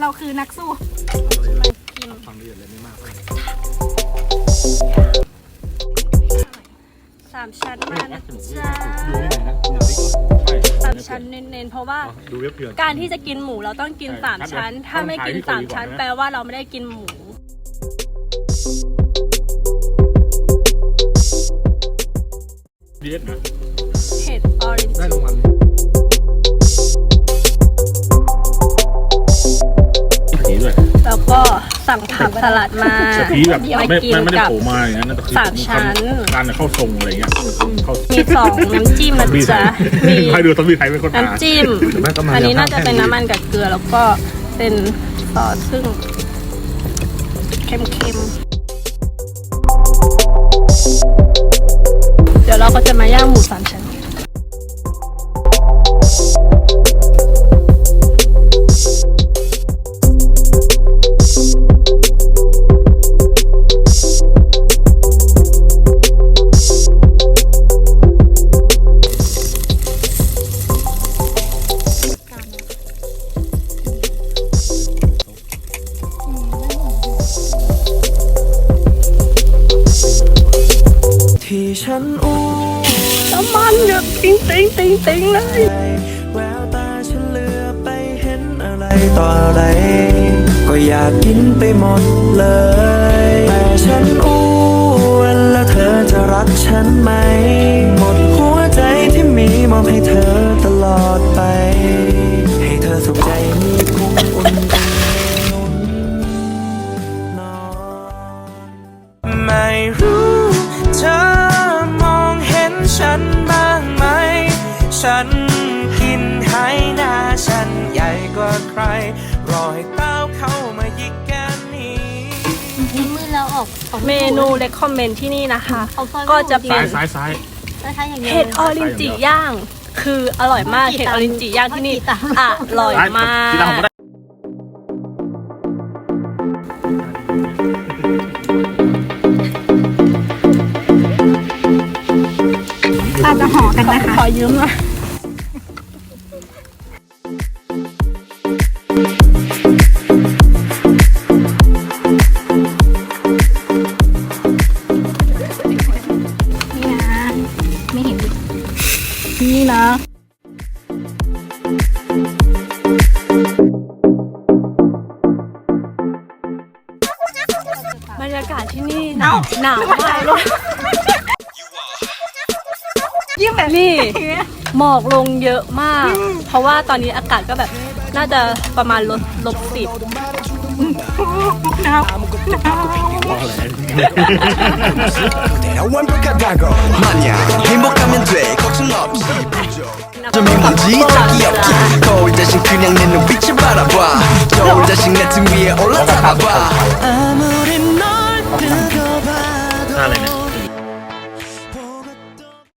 เราคือนักสู้ความละเอียดเลยไม่มากสามชั้นมานะดูจ๊ะนี่ไหนนะดูติ๊กสามชั้นเน้นๆเพราะว่าดูเว็บเถื่อนการที่จะกินหมูเราต้องกินใช่สามครับชั้นเดี๋ยวถ้าไม่กินต้องขายที่สามชั้นเกาหลีก่อนนะแปลว่าเราไม่ได้กินหมูดีเอสนะ สั่งผักสลัดมาแต่ผีแบบมาไม่กินไม่ไม่ได้กับโผล่มาอย่างนั้นนะแต่คือสามชั้นการเข้าทรงอะไรเงี้ยเข้ามีสองน้ำจิ้มนะมีไทจ๊ะยมีใครดูซอมบี้ไทยเป็นคนหาน้ำจิ้มแม่ก็มาอันนี้น่าจะย่งเป็นน้ำมันกับเกลือแล้วก็เป็นซอสซึ่งเค็มๆ เดี๋ยวเราก็จะมาย่างหมูสามชั้น พี่ฉันอู้น้ำมันหยอะติ้งติ๊งติ๊งติ๊งเลยแววตาฉันเหลือไปเห็นอะไรต่ออะไร ก็อยากกินไปหมดเลย แต่ฉันอ้วนแล้วเธอจะรักฉันไหม กว่าใคร รอให้เต้าเข้ามายิกแก้มนี้ทิ้งมือแล้วออกออกเมนูเลคคอมเมนต์ที่นี่นะคะเอาซอยก็จะเป็ซ้านยซ้ายซ้าย คล้ายๆอย่างเงี้ย เห็ดออรินจิย่าง คืออร่อยมากเห็ดออรินจิย่างที่นี่อร่อยซ้ายมาสีดำผมกก็ได้อาจจะห่อกันนะคะขอยืมหน่อย ไม่เห็นดินี่นะบรรยากาศที่นี่หนาวหนาวมากเลยยิ่งแบบนี่หมอกลงเยอะมาก เพราะว่าตอนนี้อากาศก็แบบน่าจะประมาณลบลบสิบ 완벽하다고 마냥 행복하면 돼 걱정 없이 좀 해본지 딱히 없지 거울 대신 그냥 내 눈빛을 바라봐 겨울 대신 내 등 위에 올라타봐